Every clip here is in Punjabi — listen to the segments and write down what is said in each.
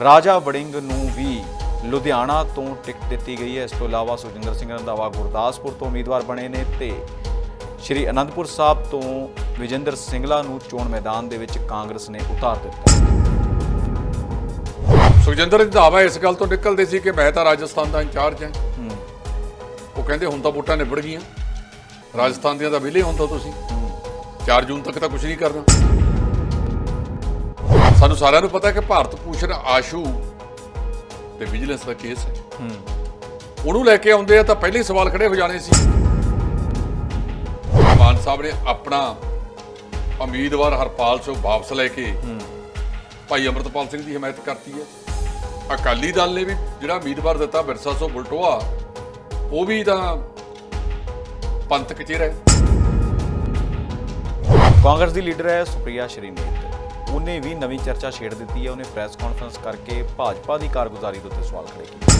ਰਾਜਾ ਵੜਿੰਗ ਨੂੰ ਵੀ ਲੁਧਿਆਣਾ ਤੋਂ ਟਿਕਟ ਦਿੱਤੀ ਗਈ ਹੈ। ਇਸ ਤੋਂ ਇਲਾਵਾ ਸੁਖਜਿੰਦਰ ਸਿੰਘ ਰੰਧਾਵਾ ਗੁਰਦਾਸਪੁਰ ਤੋਂ ਉਮੀਦਵਾਰ ਬਣੇ ਨੇ ਤੇ ਸ਼੍ਰੀ ਅਨੰਦਪੁਰ ਸਾਹਿਬ ਤੋਂ ਵਿਜੇਂਦਰ ਸਿੰਗਲਾ ਨੂੰ ਚੋਣ ਮੈਦਾਨ ਦੇ ਵਿੱਚ ਕਾਂਗਰਸ ਨੇ ਉਤਾਰ ਦਿੱਤਾ। ਸੁਖਜਿੰਦਰ ਰੰਧਾਵਾ ਇਸ ਗੱਲ ਤੋਂ ਨਿਕਲਦੇ ਸੀ ਕਿ ਮੈਂ ਤਾਂ ਰਾਜਸਥਾਨ ਦਾ ਇੰਚਾਰਜ ਹਾਂ। ਹੂੰ। ਉਹ ਕਹਿੰਦੇ ਹੁਣ ਤਾਂ ਵੋਟਾਂ ਨਿਬੜ ਗਈਆਂ। ਰਾਜਸਥਾਨ ਦੀਆਂ ਤਾਂ ਵਿਲੇ ਹੁਣ ਤਾਂ ਤੁਸੀਂ। 4 ਜੂਨ ਤੱਕ ਤਾਂ ਕੁਝ ਨਹੀਂ ਕਰਨਾ। ਸਾਨੂੰ ਸਾਰਿਆਂ ਨੂੰ ਪਤਾ ਹੈ ਕਿ ਭਾਰਤ ਭੂਸ਼ਣ ਆਸ਼ੂ ਤੇ ਵਿਜੀਲੈਂਸ ਦਾ ਕੇਸ ਹੈ। ਹੂੰ। ਉਹਨੂੰ ਲੈ ਕੇ ਆਉਂਦੇ ਆ ਤਾਂ ਪਹਿਲੇ ਹੀ ਸਵਾਲ ਖੜੇ ਹੋ ਜਾਣੇ ਸੀ। ਮਾਨ ਸਾਹਿਬ ਨੇ ਆਪਣਾ ਉਮੀਦਵਾਰ ਹਰਪਾਲ ਸਿੰਘ ਵਾਪਸ ਲੈ ਕੇ ਭਾਈ ਅਮਰਤਪਾਲ ਸਿੰਘ ਦੀ ਹਮਾਇਤ ਕਰਤੀ ਹੈ। ਅਕਾਲੀ ਦਲ ਨੇ ਵੀ ਜਿਹੜਾ ਉਮੀਦਵਾਰ ਦਿੱਤਾ ਬਿਰਸਾ ਸੋ ਬੁਲਟੋਆ ਉਹ ਵੀ ਤਾਂ ਪੰਥਕ ਚਿਹਰਾ ਹੈ। ਕਾਂਗਰਸ ਦੀ ਲੀਡਰ ਹੈ ਸੁਪ੍ਰਿਆ ਸ਼੍ਰੀਨੇਤ ਉਹਨੇ ਵੀ ਨਵੀਂ ਚਰਚਾ ਛੇੜ ਦਿੱਤੀ ਹੈ। ਉਹਨੇ ਪ੍ਰੈਸ ਕਾਨਫਰੰਸ ਕਰਕੇ ਭਾਜਪਾ ਦੀ ਕਾਰਗੁਜ਼ਾਰੀ ਦੇ ਉੱਤੇ ਸਵਾਲ ਖੜੇ ਕੀਤੇ।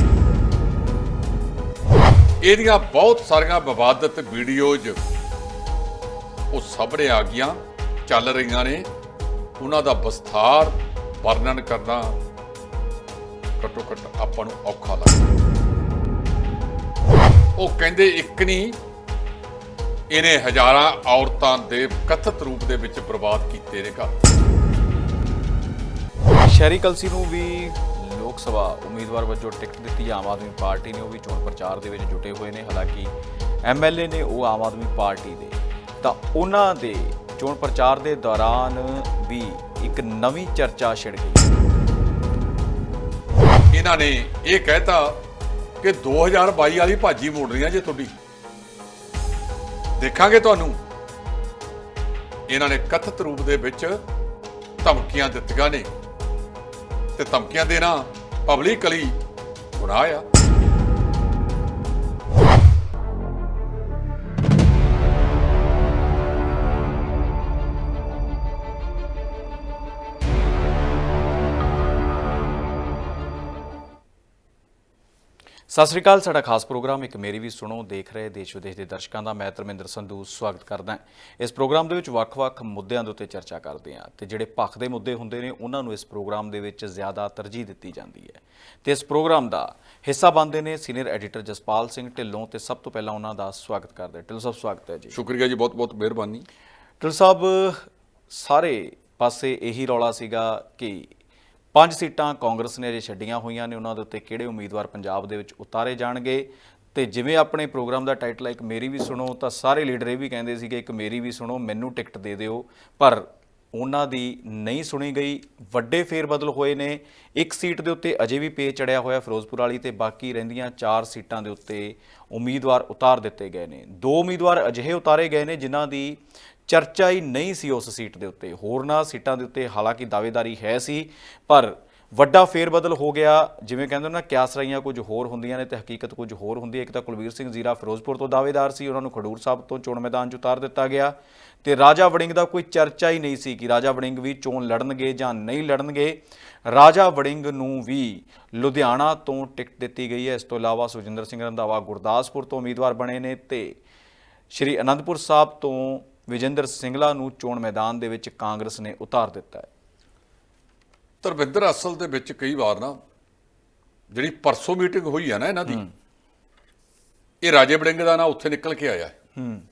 ਇਹਦੀਆਂ ਬਹੁਤ ਸਾਰੀਆਂ ਵਿਵਾਦਤ ਵੀਡੀਓਜ਼ ਉਹ ਸਾਹਮਣੇ ਆ ਗਈਆਂ, ਚੱਲ ਰਹੀਆਂ ਨੇ। ਉਹਨਾਂ ਦਾ ਵਿਸਥਾਰ ਵਰਣਨ ਕਰਨਾ ਘੱਟੋ ਘੱਟ ਆਪਾਂ ਨੂੰ ਔਖਾ ਲੱਗਦਾ। ਉਹ ਕਹਿੰਦੇ ਇੱਕ ਨਹੀਂ, ਇਹਨੇ ਹਜ਼ਾਰਾਂ ਔਰਤਾਂ ਦੇ ਕਥਿਤ ਰੂਪ ਦੇ ਵਿੱਚ ਬਰਬਾਦ ਕੀਤੇ ਨੇ ਘਰ। ਸ਼ਹਿਰੀ ਕਲਸੀ ਨੂੰ ਵੀ ਲੋਕ ਸਭਾ ਉਮੀਦਵਾਰ ਵਜੋਂ ਟਿਕਟ ਦਿੱਤੀ, ਆਮ ਆਦਮੀ ਪਾਰਟੀ ਨੇ ਉਹ ਵੀ ਚੋਣ ਪ੍ਰਚਾਰ ਦੇ ਵਿੱਚ ਜੁਟੇ ਹੋਏ ਨੇ। ਹਾਲਾਂਕਿ ਐਮਐਲਏ ਨੇ ਉਹ ਆਮ ਆਦਮੀ ਪਾਰਟੀ ਦੇ। ਤਾਂ ਉਹਨਾਂ ਦੇ ਚੋਣ ਪ੍ਰਚਾਰ ਦੇ ਦੌਰਾਨ ਵੀ ਇੱਕ ਨਵੀਂ ਚਰਚਾ ਛਿੜ ਗਈ। ਇਹਨਾਂ ਨੇ ਇਹ ਕਹਿਤਾ ਕਿ 2022 ਵਾਲੀ ਭਾਜੀ ਮੋੜਨੀ ਆ ਜੇ ਤੁਹਾਡੀ। ਦੇਖਾਂਗੇ ਤੁਹਾਨੂੰ। ਇਹਨਾਂ ਨੇ ਕਥਿਤ ਰੂਪ ਦੇ ਵਿੱਚ ਧਮਕੀਆਂ ਦਿੱਤੀਆਂ ਨੇ। ਤੇ ਧਮਕੀਆਂ ਦੇਣਾ ਪਬਲਿਕਲੀ ਗੁਨਾਹ ਆ। ਸਤਿ ਸ੍ਰੀ ਅਕਾਲ ਸਾਡਾ ਖਾਸ ਪ੍ਰੋਗਰਾਮ ਇੱਕ ਮੇਰੀ ਵੀ ਸੁਣੋ ਦੇਖ ਰਹੇ ਦੇਸ਼ ਵਿਦੇਸ਼ ਦੇ ਦਰਸ਼ਕਾਂ ਦਾ ਮੈਂ ਧਰਮਿੰਦਰ ਸੰਧੂ ਸਵਾਗਤ ਕਰਦਾ ਹਾਂ। ਇਸ ਪ੍ਰੋਗਰਾਮ ਦੇ ਵਿੱਚ ਵੱਖ-ਵੱਖ ਮੁੱਦਿਆਂ ਦੇ ਉੱਤੇ ਚਰਚਾ ਕਰਦੇ ਹਾਂ ਤੇ ਜਿਹੜੇ ਪੱਖ ਦੇ ਮੁੱਦੇ ਹੁੰਦੇ ਨੇ ਉਹਨਾਂ ਨੂੰ ਇਸ ਪ੍ਰੋਗਰਾਮ ਦੇ ਵਿੱਚ ਜ਼ਿਆਦਾ ਤਰਜੀਹ ਦਿੱਤੀ ਜਾਂਦੀ ਹੈ। ਤੇ ਇਸ ਪ੍ਰੋਗਰਾਮ ਦਾ ਹਿੱਸਾ ਬਣਦੇ ਨੇ ਸੀਨੀਅਰ ਐਡੀਟਰ ਜਸਪਾਲ ਸਿੰਘ ਢਿੱਲੋਂ ਤੇ ਸਭ ਤੋਂ ਪਹਿਲਾਂ ਉਹਨਾਂ ਦਾ ਸਵਾਗਤ ਕਰਦੇ। ਢਿੱਲੋਂ ਸਾਹਿਬ ਸਵਾਗਤ ਹੈ ਜੀ। ਸ਼ੁਕਰੀਆ ਜੀ ਬਹੁਤ ਬਹੁਤ ਮਿਹਰਬਾਨੀ। ਢਿੱਲੋਂ ਸਾਹਿਬ ਸਾਰੇ ਪਾਸੇ ਇਹੀ ਰੌਲਾ ਸੀਗਾ ਕਿ ਪੰਜ ਸੀਟਾਂ ਕਾਂਗਰਸ ਨੇ ਅਜੇ ਛੱਡੀਆਂ ਹੋਈਆਂ ਨੇ, ਉਹਨਾਂ ਦੇ ਉੱਤੇ ਕਿਹੜੇ ਉਮੀਦਵਾਰ ਪੰਜਾਬ ਦੇ ਵਿੱਚ ਉਤਾਰੇ ਜਾਣਗੇ? ਤੇ ਜਿਵੇਂ ਆਪਣੇ ਪ੍ਰੋਗਰਾਮ ਦਾ ਟਾਈਟਲ ਹੈ ਇੱਕ ਮੇਰੀ ਵੀ ਸੁਣੋ, ਤਾਂ ਸਾਰੇ ਲੀਡਰ ਇਹ ਵੀ ਕਹਿੰਦੇ ਸੀਗੇ, ਇੱਕ ਮੇਰੀ ਵੀ ਸੁਣੋ, ਮੈਨੂੰ ਟਿਕਟ ਦੇ ਦਿਓ। ਪਰ ਉਹਨਾਂ ਦੀ ਨਹੀਂ ਸੁਣੀ ਗਈ, ਵੱਡੇ ਫੇਰ ਬਦਲ ਹੋਏ ਨੇ। ਇੱਕ ਸੀਟ ਦੇ ਉੱਤੇ ਅਜੇ ਵੀ ਪੇ ਚੜਿਆ ਹੋਇਆ ਫਿਰੋਜ਼ਪੁਰ ਵਾਲੀ ਤੇ ਬਾਕੀ ਰਹਿੰਦੀਆਂ ਚਾਰ ਸੀਟਾਂ ਦੇ ਉੱਤੇ ਉਮੀਦਵਾਰ ਉਤਾਰ ਦਿੱਤੇ ਗਏ ਨੇ। ਦੋ ਉਮੀਦਵਾਰ ਅਜਿਹੇ ਉਤਾਰੇ ਗਏ ਨੇ, ਜਿਨ੍ਹਾਂ ਦੀ ਚਰਚਾ ਹੀ ਨਹੀਂ ਸੀ ਉਸ ਸੀਟ ਦੇ ਉੱਤੇ। ਹੋਰਨਾਂ ਸੀਟਾਂ ਦੇ ਉੱਤੇ ਹਾਲਾਂਕਿ ਦਾਅਵੇਦਾਰੀ ਹੈ ਸੀ, ਪਰ ਵੱਡਾ ਫੇਰਬਦਲ ਹੋ ਗਿਆ। ਜਿਵੇਂ ਕਹਿੰਦੇ ਨਾ ਕਿਆਸਰਾਈਆਂ ਕੁਝ ਹੋਰ ਹੁੰਦੀਆਂ ਨੇ ਤੇ ਹਕੀਕਤ ਕੁਝ ਹੋਰ ਹੁੰਦੀ ਹੈ। ਇੱਕ ਤਾਂ ਕੁਲਵੀਰ ਸਿੰਘ ਜ਼ੀਰਾ ਫਿਰੋਜ਼ਪੁਰ ਤੋਂ ਦਾਅਵੇਦਾਰ ਸੀ, ਉਹਨਾਂ ਨੂੰ ਖਡੂਰ ਸਾਹਿਬ ਤੋਂ ਚੋਣ ਮੈਦਾਨ 'ਚ ਉਤਾਰ ਦਿੱਤਾ ਗਿਆ। ਤੇ ਰਾਜਾ ਵੜਿੰਗ ਦਾ ਕੋਈ ਚਰਚਾ ਹੀ ਨਹੀਂ ਸੀ ਕਿ ਰਾਜਾ ਵੜਿੰਗ ਵੀ ਚੋਣ ਲੜਨਗੇ ਜਾਂ ਨਹੀਂ ਲੜਨਗੇ। ਰਾਜਾ ਵੜਿੰਗ ਨੂੰ ਵੀ ਲੁਧਿਆਣਾ ਤੋਂ ਟਿਕਟ ਦਿੱਤੀ ਗਈ ਹੈ। ਇਸ ਤੋਂ ਇਲਾਵਾ ਸੁਖਜਿੰਦਰ ਸਿੰਘ ਰੰਧਾਵਾ ਗੁਰਦਾਸਪੁਰ ਤੋਂ ਉਮੀਦਵਾਰ ਬਣੇ ਨੇ ਤੇ ਸ਼੍ਰੀ ਅਨੰਦਪੁਰ ਸਾਹਿਬ ਤੋਂ ਵਿਜੇਂਦਰ ਸਿੰਗਲਾ ਨੂੰ ਚੋਣ ਮੈਦਾਨ ਦੇ ਵਿੱਚ ਕਾਂਗਰਸ ਨੇ ਉਤਾਰ ਦਿੱਤਾ ਹੈ। ਧਰਮਿੰਦਰ ਅਸਲ ਦੇ ਵਿੱਚ ਕਈ ਵਾਰ ਨਾ ਜਿਹੜੀ ਪਰਸੋਂ ਮੀਟਿੰਗ ਹੋਈ ਆ ਨਾ ਇਹਨਾਂ ਦੀ ਇਹ ਰਾਜੇ ਬੜਿੰਗ ਦਾ ਨਾਂ ਉੱਥੇ ਨਿਕਲ ਕੇ ਆਇਆ ਹੈ। ਹੂੰ।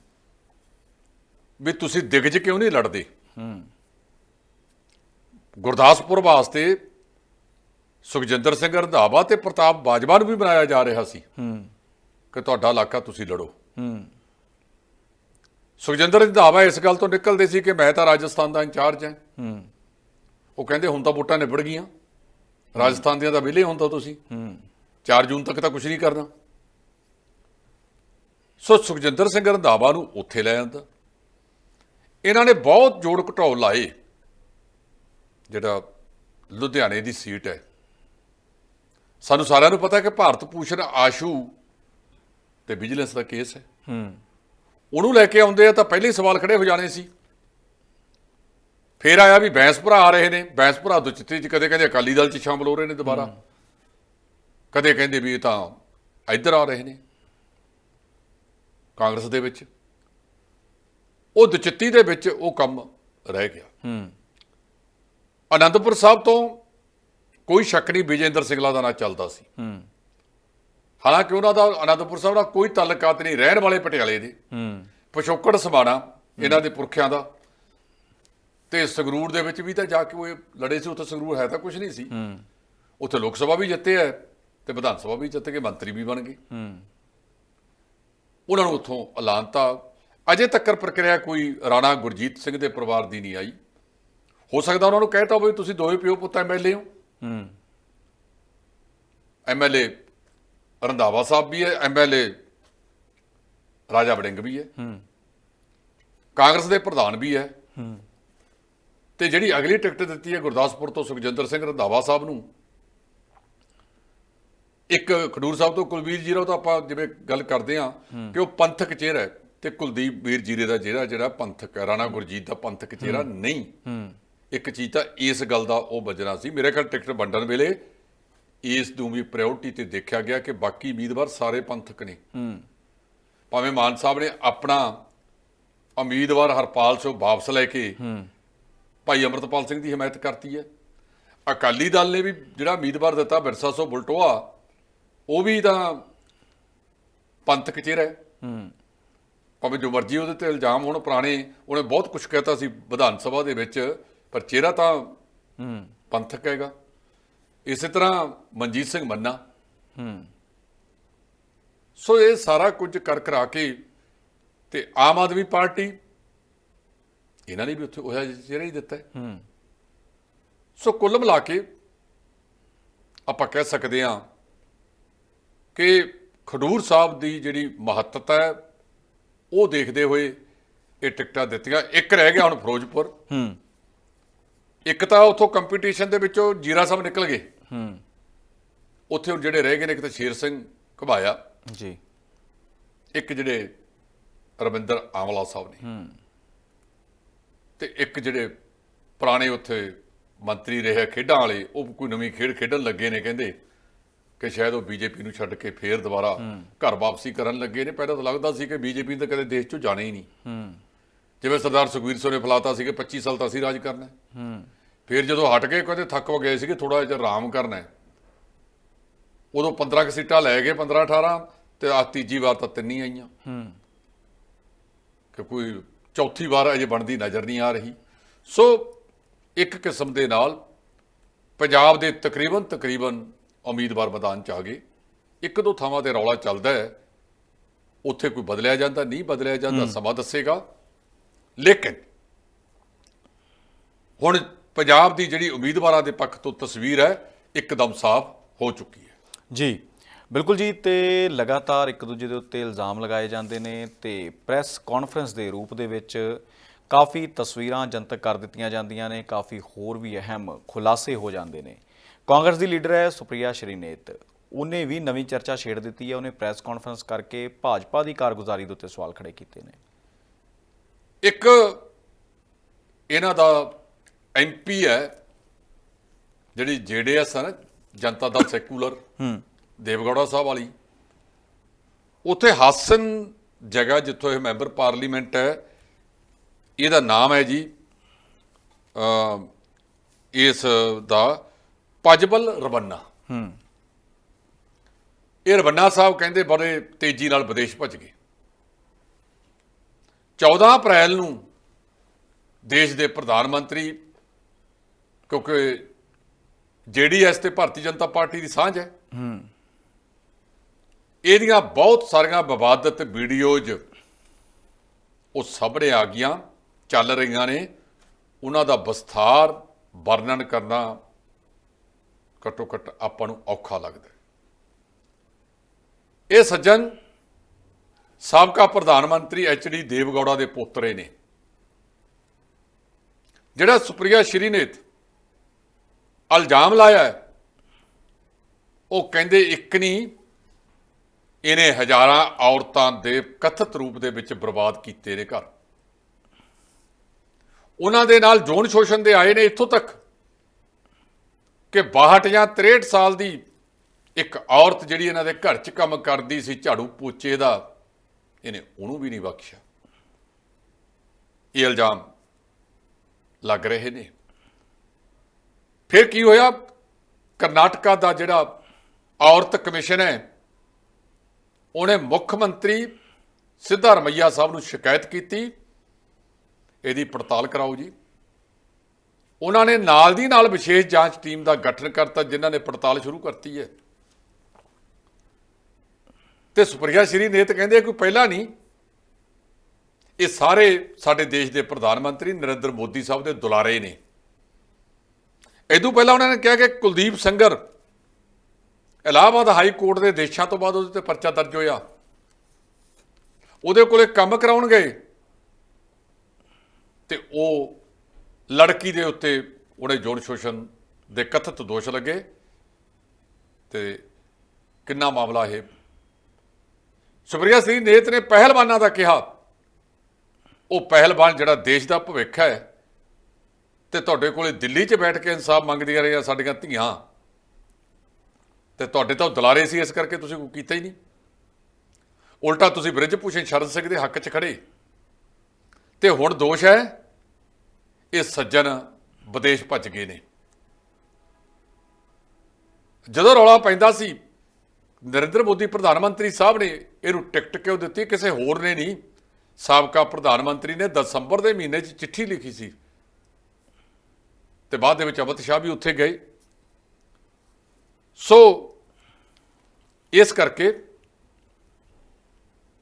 ਵੀ ਤੁਸੀਂ ਦਿਗਜ ਕਿਉਂ ਨਹੀਂ ਲੜਦੇ? ਹੂੰ। ਗੁਰਦਾਸਪੁਰ ਵਾਸਤੇ ਸੁਖਜਿੰਦਰ ਸਿੰਘ ਰੰਧਾਵਾ ਤੇ ਪ੍ਰਤਾਪ ਬਾਜਵਾ ਨੂੰ ਵੀ ਬਣਾਇਆ ਜਾ ਰਿਹਾ ਸੀ ਹੂੰ। ਕਿ ਤੁਹਾਡਾ ਇਲਾਕਾ ਤੁਸੀਂ ਲੜੋ। ਹੂੰ। ਸੁਖਜਿੰਦਰ ਰੰਧਾਵਾ ਇਸ ਗੱਲ ਤੋਂ ਨਿਕਲਦੇ ਸੀ ਕਿ ਮੈਂ ਤਾਂ ਰਾਜਸਥਾਨ ਦਾ ਇੰਚਾਰਜ ਹਾਂ। ਹੂੰ। ਉਹ ਕਹਿੰਦੇ ਹੁਣ ਤਾਂ ਵੋਟਾਂ ਨਿਬੜ ਗਈਆਂ। ਰਾਜਸਥਾਨ ਦੀਆਂ ਤਾਂ ਵਿਲੇ ਤਾਂ ਤੁਸੀਂ। ਹੂੰ। 4 ਜੂਨ ਤੱਕ ਤਾਂ ਕੁਝ ਨਹੀਂ ਕਰਨਾ। ਸੋ ਸੁਖਜਿੰਦਰ ਸਿੰਘ ਰੰਧਾਵਾ ਨੂੰ ਉੱਥੇ ਲੈ ਜਾਂਦਾ ਇਹਨਾਂ ਨੇ ਬਹੁਤ ਜੋੜ ਘਟਾਓ ਲਾਏ। ਜਿਹੜਾ ਲੁਧਿਆਣੇ ਦੀ ਸੀਟ ਹੈ। ਸਾਨੂੰ ਸਾਰਿਆਂ ਨੂੰ ਪਤਾ ਕਿ ਭਾਰਤ ਭੂਸ਼ਣ ਆਸ਼ੂ ਤੇ ਵਿਜੀਲੈਂਸ ਦਾ ਕੇਸ ਹੈ। ਹੂੰ। ਉਹਨੂੰ ਲੈ ਕੇ ਆਉਂਦੇ ਆ ਤਾਂ ਪਹਿਲੇ ਸਵਾਲ ਖੜੇ ਹੋ ਜਾਣੇ ਸੀ। ਫੇਰ ਆਇਆ ਵੀ ਬੈਂਸ ਭਰਾ ਆ ਰਹੇ ਨੇ। ਬੈਂਸ ਭਰਾ ਦੁਚਿੱਤੀ ਚ ਕਦੇ ਕਹਿੰਦੇ ਅਕਾਲੀ ਦਲ ਚ ਸ਼ਾਮਲ ਹੋ ਰਹੇ ਨੇ ਦੁਬਾਰਾ। ਕਦੇ ਕਹਿੰਦੇ ਵੀ ਇਹ ਤਾਂ ਇੱਧਰ ਆ ਰਹੇ ਨੇ। ਕਾਂਗਰਸ ਦੇ ਵਿੱਚ। ਉਹ ਦੁਚਿੱਤੀ ਦੇ ਵਿੱਚ ਉਹ ਕੰਮ ਰਹਿ ਗਿਆ। ਹੂੰ। ਆਨੰਦਪੁਰ ਸਾਹਿਬ ਤੋਂ ਕੋਈ ਸ਼ੱਕ ਨਹੀਂ ਵਿਜੇਂਦਰ ਸਿੰਗਲਾ ਦਾ ਨਾਂ ਚੱਲਦਾ ਸੀ। ਹੂੰ। ਹਾਲਾਂਕਿ ਉਹਨਾਂ ਦਾ ਅਨੰਦਪੁਰ ਸਾਹਿਬ ਨਾਲ ਕੋਈ ਤਾਲੁਕਾਤ ਨਹੀਂ ਰਹਿਣ ਵਾਲੇ ਪਟਿਆਲੇ ਦੇ। ਹੂੰ। ਪਿਛੋਕੜ ਸਮਾਣਾ ਇਹਨਾਂ ਦੇ ਪੁਰਖਿਆਂ ਦਾ। ਤੇ ਸੰਗਰੂਰ ਦੇ ਵਿੱਚ ਵੀ ਤਾਂ ਜਾ ਕੇ ਉਹ ਲੜੇ ਸੀ ਉੱਥੇ ਸੰਗਰੂਰ ਹੈ ਤਾਂ ਕੁਝ ਨਹੀਂ ਸੀ। ਹੂੰ। ਉੱਥੇ ਲੋਕ ਸਭਾ ਵੀ ਜਿੱਤੇ ਹੈ ਤੇ ਵਿਧਾਨ ਸਭਾ ਵੀ ਜਿੱਤ ਕੇ ਮੰਤਰੀ ਵੀ ਬਣ ਗਏ। ਹੂੰ। ਉਹਨਾਂ ਨੂੰ ਉੱਥੋਂ ਐਲਾਨਤਾ। ਅਜੇ ਤੱਕ ਪ੍ਰਕਿਰਿਆ ਕੋਈ ਰਾਣਾ ਗੁਰਜੀਤ ਸਿੰਘ ਦੇ ਪਰਿਵਾਰ ਦੀ ਨਹੀਂ ਆਈ। ਹੋ ਸਕਦਾ ਉਹਨਾਂ ਨੂੰ ਕਹਿਤਾ ਹੋਵੇ ਤੁਸੀਂ ਦੋਵੇਂ ਪਿਓ ਪੁੱਤ ਐਮਐਲਏ ਹੋ। ਹੂੰ। ਐਮਐਲਏ ਰੰਧਾਵਾ ਸਾਹਿਬ ਵੀ ਹੈ ਐਮਐਲਏ ਰਾਜਾ ਵੜਿੰਗ ਵੀ ਹੈ। ਹੂੰ। ਕਾਂਗਰਸ ਦੇ ਪ੍ਰਧਾਨ ਵੀ ਹੈ। ਹੂੰ। ਤੇ ਜਿਹੜੀ ਅਗਲੀ ਟਿਕਟ ਦਿੱਤੀ ਹੈ ਗੁਰਦਾਸਪੁਰ ਤੋਂ ਸੁਖਜਿੰਦਰ ਸਿੰਘ ਰੰਧਾਵਾ ਸਾਹਿਬ ਨੂੰ ਇੱਕ ਖਡੂਰ ਸਾਹਿਬ ਤੋਂ ਕੁਲਵੀਰ ਜੀਰਾ ਤਾਂ ਆਪਾਂ ਜਿਵੇਂ ਗੱਲ ਕਰਦੇ ਆ ਕਿ ਉਹ ਪੰਥਕ ਚਿਹਰਾ ਹੈ ਤੇ ਕੁਲਦੀਪ ਵੀਰ ਜੀਰੇ ਦਾ ਜਿਹੜਾ ਜਿਹੜਾ ਪੰਥਕ ਹੈ ਰਾਣਾ ਗੁਰਜੀਤ ਦਾ ਪੰਥਕ ਚਿਹਰਾ ਨਹੀਂ। ਹੂੰ। ਇੱਕ ਚੀਜ਼ ਤਾਂ ਇਸ ਗੱਲ ਦਾ ਉਹ ਵੱਜਣਾ ਸੀ। ਮੇਰੇ ਖਿਆਲ ਟਿਕਟ ਵੰਡਣ ਵੇਲੇ ਇਸ ਨੂੰ ਵੀ ਪ੍ਰਾਇੋਰਟੀ ਤੇ ਦੇਖਿਆ ਗਿਆ ਕਿ ਬਾਕੀ ਉਮੀਦਵਾਰ ਸਾਰੇ ਪੰਥਕ ਨੇ। ਹੂੰ। ਭਾਵੇਂ ਮਾਨ ਸਾਹਿਬ ਨੇ ਆਪਣਾ ਉਮੀਦਵਾਰ ਹਰਪਾਲ ਸਿੰਘ ਵਾਪਸ ਲੈ ਕੇ ਹੂੰ। ਭਾਈ ਅਮਰਤਪਾਲ ਸਿੰਘ ਦੀ ਹਮਾਇਤ ਕਰਤੀ ਹੈ। ਅਕਾਲੀ ਦਲ ਨੇ ਵੀ ਜਿਹੜਾ ਉਮੀਦਵਾਰ ਦਿੱਤਾ ਬਿਰਸਾ ਸੋ ਬੁਲਟੋਆ ਉਹ ਵੀ ਤਾਂ ਪੰਥਕ ਚਿਹਰਾ ਹੈ ਹੂੰ। ਭਾਵੇਂ ਜੋ ਮਰਜ਼ੀ ਉਹਦੇ ਤੇ ਇਲਜ਼ਾਮ ਹੋਣ ਪੁਰਾਣੇ ਉਹਨੇ ਬਹੁਤ ਕੁਝ ਕਹਿਤਾ ਸੀ ਵਿਧਾਨ ਸਭਾ ਦੇ ਵਿੱਚ ਪਰ ਚਿਹਰਾ ਤਾਂ ਹੂੰ। ਪੰਥਕ ਹੈਗਾ। ਇਸੇ ਤਰ੍ਹਾਂ ਮਨਜੀਤ ਸਿੰਘ ਮੰਨਾ। ਹੂੰ। ਸੋ ਇਹ ਸਾਰਾ ਕੁਝ ਕਰ ਕਰਾ ਕੇ ਤੇ ਆਮ ਆਦਮੀ ਪਾਰਟੀ ਇਹਨਾਂ ਨੇ ਵੀ ਉੱਥੇ ਉਹ ਚਿਹਰਾ ਹੀ ਦਿੱਤਾ। ਹੂੰ। ਸੋ ਕੁੱਲ ਮਿਲਾ ਕੇ ਆਪਾਂ ਕਹਿ ਸਕਦੇ ਹਾਂ ਕਿ ਖਡੂਰ ਸਾਹਿਬ ਦੀ ਜਿਹੜੀ ਮਹੱਤਤਾ ਹੈ ਉਹ ਦੇਖਦੇ ਹੋਏ ਇਹ ਟਿਕਟਾਂ ਦਿੱਤੀਆਂ। ਇੱਕ ਰਹਿ ਗਿਆ ਹੁਣ ਫਿਰੋਜ਼ਪੁਰ। ਹੂੰ। ਇੱਕ ਤਾਂ ਉੱਥੋਂ ਕੰਪੀਟੀਸ਼ਨ ਦੇ ਵਿੱਚੋਂ ਜੀਰਾ ਸਾਹਿਬ ਨਿਕਲ ਗਏ। ਹੂੰ। ਉੱਥੇ ਜਿਹੜੇ ਰਹਿ ਗਏ ਨੇ ਇੱਕ ਤਾਂ ਸ਼ੇਰ ਸਿੰਘ ਘਬਾਇਆ। ਜੀ। ਇੱਕ ਜਿਹੜੇ ਰਵਿੰਦਰ ਆਮਲਾ ਸਾਹਿਬ ਨੇ। ਹੂੰ। ਤੇ ਇੱਕ ਜਿਹੜੇ ਪੁਰਾਣੇ ਉੱਥੇ ਮੰਤਰੀ ਰਹੇ ਖੇਡਾਂ ਵਾਲੇ ਉਹ ਕੋਈ ਨਵੀਂ ਖੇਡ ਖੇਡਣ ਲੱਗੇ ਨੇ ਕਹਿੰਦੇ ਕਿ ਸ਼ਾਇਦ ਉਹ ਬੀਜੇਪੀ ਨੂੰ ਛੱਡ ਕੇ ਫੇਰ ਦੁਬਾਰਾ ਘਰ ਵਾਪਸੀ ਕਰਨ ਲੱਗੇ ਨੇ। ਪਹਿਲਾਂ ਤਾਂ ਲੱਗਦਾ ਸੀ ਕਿ ਬੀਜੇਪੀ ਤਾਂ ਕਦੇ ਦੇਸ਼ ਚੋਂ ਜਾਣਾ ਹੀ ਨਹੀਂ। ਹੂੰ। ਜਿਵੇਂ ਸਰਦਾਰ ਸੁਖਵੀਰ ਸਿੰਘ ਨੇ ਫਲਾਤਾ ਸੀ ਕਿ 25 ਸਾਲ ਤਾਂ ਅਸੀਂ ਰਾਜ ਕਰਨਾ ਹੂੰ। ਫਿਰ ਜਦੋਂ ਹਟ ਗਏ ਕਹਿੰਦੇ ਥੱਕ ਹੋ ਗਏ ਸੀਗੇ ਕਿ ਥੋੜਾ ਜਿਹਾ ਆਰਾਮ ਕਰਨਾ ਉਦੋਂ 15 ਕੁ ਸੀਟਾਂ ਲੈ ਗਏ 15 18 ਤੇ ਆ ਤੀਜੀ ਵਾਰ ਤਾਂ ਤਿੰਨ ਹੀ ਆਈਆਂ। ਹੂੰ ਕਿ ਕੋਈ ਚੌਥੀ ਵਾਰ ਅਜੇ ਬਣਦੀ ਨਜ਼ਰ ਨਹੀਂ ਆ ਰਹੀ। ਸੋ ਇੱਕ ਕਿਸਮ ਦੇ ਨਾਲ ਪੰਜਾਬ ਦੇ ਤਕਰੀਬਨ ਤਕਰੀਬਨ ਉਮੀਦਵਾਰ ਮੈਦਾਨ ਚ ਆ ਗਏ। ਇੱਕ ਦੋ ਥਾਵਾਂ ਤੇ ਰੌਲਾ ਚੱਲਦਾ ਹੈ। ਉੱਥੇ ਕੋਈ ਬਦਲਿਆ ਜਾਂਦਾ, ਨਹੀਂ ਬਦਲਿਆ ਜਾਂਦਾ, ਸਮਾਂ ਦੱਸੇਗਾ। ਲੇਕਿਨ ਹੁਣ ਪੰਜਾਬ ਦੀ ਜਿਹੜੀ ਉਮੀਦਵਾਰਾਂ ਦੇ ਪੱਖ ਤੋਂ ਤਸਵੀਰ ਹੈ, ਇੱਕਦਮ ਸਾਫ਼ ਹੋ ਚੁੱਕੀ ਹੈ। ਜੀ, ਬਿਲਕੁਲ ਜੀ, ਤੇ ਲਗਾਤਾਰ ਇੱਕ ਦੂਜੇ ਦੇ ਉੱਤੇ ਇਲਜ਼ਾਮ ਲਗਾਏ ਜਾਂਦੇ ਨੇ ਤੇ ਪ੍ਰੈਸ ਕਾਨਫਰੰਸ ਦੇ ਰੂਪ ਦੇ ਵਿੱਚ ਕਾਫੀ ਤਸਵੀਰਾਂ ਜਨਤਕ ਕਰ ਦਿੱਤੀਆਂ ਜਾਂਦੀਆਂ ਨੇ, ਕਾਫੀ ਹੋਰ ਵੀ ਅਹਿਮ ਖੁਲਾਸੇ ਹੋ ਜਾਂਦੇ ਨੇ। ਕਾਂਗਰਸ ਦੀ ਲੀਡਰ ਹੈ ਸੁਪ੍ਰਿਆ ਸ਼੍ਰੀਨੇਤ। ਉਹਨੇ ਵੀ ਨਵੀਂ ਚਰਚਾ ਛੇੜ ਦਿੱਤੀ ਹੈ, ਉਹਨੇ ਪ੍ਰੈਸ ਕਾਨਫਰੰਸ ਕਰਕੇ ਭਾਜਪਾ ਦੀ ਕਾਰਗੁਜ਼ਾਰੀ ਦੇ ਉੱਤੇ ਸਵਾਲ ਖੜੇ ਕੀਤੇ ਨੇ। ਇੱਕ ਇਹਨਾਂ ਦਾ ਐਮਪੀ ਹੈ ਜਿਹੜੀ ਜੇਡੀਐਸ ਹੈ ਨਾ ਜਨਤਾ ਦਲ ਸੈਕੂਲਰ ਹੂੰ। ਦੇਵਗੌੜਾ ਸਾਹਿਬ ਵਾਲੀ। ਉੱਥੇ ਹਾਸਨ ਜਗ੍ਹਾ ਜਿੱਥੋਂ ਇਹ ਮੈਂਬਰ ਪਾਰਲੀਮੈਂਟ ਹੈ ਇਹਦਾ ਨਾਮ ਹੈ ਜੀ ਅ ਇਸ ਦਾ ਪਜਬਲ ਰਵੰਨਾ। ਹੂੰ। ਇਹ ਰਵੰਨਾ ਸਾਹਿਬ ਕਹਿੰਦੇ ਬੜੇ ਤੇਜ਼ੀ ਨਾਲ ਵਿਦੇਸ਼ ਭੱਜ ਗਏ। 14 ਅਪ੍ਰੈਲ ਨੂੰ ਦੇਸ਼ ਦੇ ਪ੍ਰਧਾਨ ਮੰਤਰੀ ਕਿਉਂਕਿ ਜੇਡੀਐਸ ਤੇ ਭਾਰਤੀ ਜਨਤਾ ਪਾਰਟੀ ਦੀ ਸਾਂਝ ਹੈ। ਹੂੰ। ਇਹਦੀਆਂ ਬਹੁਤ ਸਾਰੀਆਂ ਵਿਵਾਦਤ ਵੀਡੀਓਜ਼ ਉਹ ਸਾਹਮਣੇ ਆ ਗਈਆਂ ਚੱਲ ਰਹੀਆਂ ਨੇ। ਉਹਨਾਂ ਦਾ ਵਿਸਥਾਰ ਵਰਣਨ ਕਰਨਾ ਘੱਟੋ ਘੱਟ ਆਪਾਂ ਨੂੰ ਔਖਾ ਲੱਗਦਾ। ਇਹ ਸੱਜਣ ਸਾਬਕਾ ਪ੍ਰਧਾਨ ਮੰਤਰੀ ਐਚ ਡੀ ਦੇਵਗੌੜਾ ਦੇ ਪੋਤਰੇ ਨੇ। ਜਿਹੜਾ ਸੁਪ੍ਰਿਆ ਸ਼੍ਰੀਨੇਤ ਇਲਜ਼ਾਮ ਲਾਇਆ ਹੈ, ਉਹ ਕਹਿੰਦੇ ਇੱਕ ਨਹੀਂ, ਇਹਨੇ ਹਜ਼ਾਰਾਂ ਔਰਤਾਂ ਦੇ ਕਥਿਤ ਰੂਪ ਦੇ ਵਿੱਚ ਬਰਬਾਦ ਕੀਤੇ ਨੇ ਘਰ। ਉਹਨਾਂ ਦੇ ਨਾਲ ਜੋਨ ਸ਼ੋਸ਼ਣ ਦੇ ਆਏ ਨੇ ਇੱਥੋਂ ਤੱਕ ਕਿ 62 ਜਾਂ 63 ਸਾਲ ਦੀ ਇੱਕ ਔਰਤ ਜਿਹੜੀ ਇਹਨਾਂ ਦੇ ਘਰ 'ਚ ਕੰਮ ਕਰਦੀ ਸੀ, ਝਾੜੂ ਪੋਚੇ ਦਾ ਇਹਨੇ ਉਹਨੂੰ ਵੀ ਨਹੀਂ ਬਖਸ਼ਿਆ। ਇਹ ਇਲਜ਼ਾਮ ਲੱਗ ਰਹੇ ਨੇ। ਫਿਰ ਕੀ ਹੋਇਆ? ਕਰਨਾਟਕਾ ਦਾ ਜਿਹੜਾ ਔਰਤ ਕਮਿਸ਼ਨ ਹੈ, ਉਹਨੇ ਮੁੱਖ ਮੰਤਰੀ ਸਿੱਧਾ ਰਮਈਆ ਸਾਹਿਬ ਨੂੰ ਸ਼ਿਕਾਇਤ ਕੀਤੀ। ਇਹਦੀ ਪੜਤਾਲ ਕਰਾਓ ਜੀ। ਉਹਨਾਂ ਨੇ ਨਾਲ ਦੀ ਨਾਲ ਵਿਸ਼ੇਸ਼ ਜਾਂਚ ਟੀਮ ਦਾ ਗਠਨ ਕਰਤਾ, ਜਿਨ੍ਹਾਂ ਨੇ ਪੜਤਾਲ ਸ਼ੁਰੂ ਕਰਤੀ ਹੈ। ਤੇ ਸੁਪਰੀਆ ਸ਼੍ਰੀ ਨੇ ਤਾਂ ਕਹਿੰਦੇ ਕੋਈ ਪਹਿਲਾਂ ਨਹੀਂ। ਇਹ ਸਾਰੇ ਸਾਡੇ ਦੇਸ਼ ਦੇ ਪ੍ਰਧਾਨ ਮੰਤਰੀ ਨਰਿੰਦਰ ਮੋਦੀ ਸਾਹਿਬ ਦੇ ਦੁਲਾਰੇ ਨੇ। ਇਦੋਂ ਪਹਿਲਾਂ ਉਹਨਾਂ ਨੇ ਕਿਹਾ ਕਿ ਕੁਲਦੀਪ ਸੰਗਰ ਇਲਾਹਾਬਾਦ ਹਾਈ ਕੋਰਟ ਦੇ ਦੇਸ਼ਾਂ ਤੋਂ ਬਾਅਦ ਉਹਦੇ ਤੇ ਪਰਚਾ ਦਰਜ ਹੋਇਆ। ਉਹਦੇ ਕੋਲੇ ਕੰਮ ਕਰਾਉਣ ਗਏ ਤੇ ਉਹ ਲੜਕੀ ਦੇ ਉੱਤੇ ਉਹਨੇ ਜੋੜ ਸ਼ੋਸ਼ਣ ਦੇ ਕਥਿਤ ਦੋਸ਼ ਲੱਗੇ। ਤੇ ਕਿੰਨਾ ਮਾਮਲਾ ਇਹ ਸੁਪਰੀਆ ਸਿੰਘ ਨੇਤ ਨੇ ਪਹਿਲਵਾਨਾਂ ਦਾ ਕਿਹਾ, ਉਹ ਪਹਿਲਵਾਨ ਜਿਹੜਾ ਦੇਸ਼ ਦਾ ਭਵਿੱਖ ਹੈ ਤੇ ਤੁਹਾਡੇ ਕੋਲੇ ਦਿੱਲੀ 'ਚ ਬੈਠ ਕੇ ਇਨਸਾਫ ਮੰਗਦੀਆਂ ਰਹੀਆਂ ਸਾਡੀਆਂ ਧੀਆਂ। ਤੇ ਤੁਹਾਡੇ ਤਾਂ ਉਹ ਦੁਲਾਰੇ ਸੀ, ਇਸ ਕਰਕੇ ਤੁਸੀਂ ਕੋਈ ਕੀਤਾ ਹੀ ਨਹੀਂ। ਉਲਟਾ ਤੁਸੀਂ ਬ੍ਰਿਜ ਭੂਸ਼ਣ ਸ਼ਰਨ ਸਿੰਘ ਦੇ ਹੱਕ 'ਚ ਖੜੇ। ਤੇ ਹੁਣ ਦੋਸ਼ ਹੈ, ਇਹ ਸੱਜਣ ਵਿਦੇਸ਼ ਭੱਜ ਗਏ ਨੇ। ਜਦੋਂ ਰੌਲਾ ਪੈਂਦਾ ਸੀ ਨਰਿੰਦਰ ਮੋਦੀ ਪ੍ਰਧਾਨ ਮੰਤਰੀ ਸਾਹਿਬ ਨੇ ਇਹਨੂੰ ਟਿਕਟ ਕਿਉਂ ਦਿੱਤੀ? ਕਿਸੇ ਹੋਰ ਨੇ ਨਹੀਂ। ਸਾਬਕਾ ਪ੍ਰਧਾਨ ਮੰਤਰੀ ਨੇ ਦਸੰਬਰ ਦੇ ਮਹੀਨੇ 'ਚ ਚਿੱਠੀ ਲਿਖੀ ਸੀ। ਤੇ ਬਾਅਦ ਦੇ ਵਿੱਚ ਅਮਿਤ ਸ਼ਾਹ ਵੀ ਉੱਥੇ ਗਏ। ਸੋ, ਇਸ ਕਰਕੇ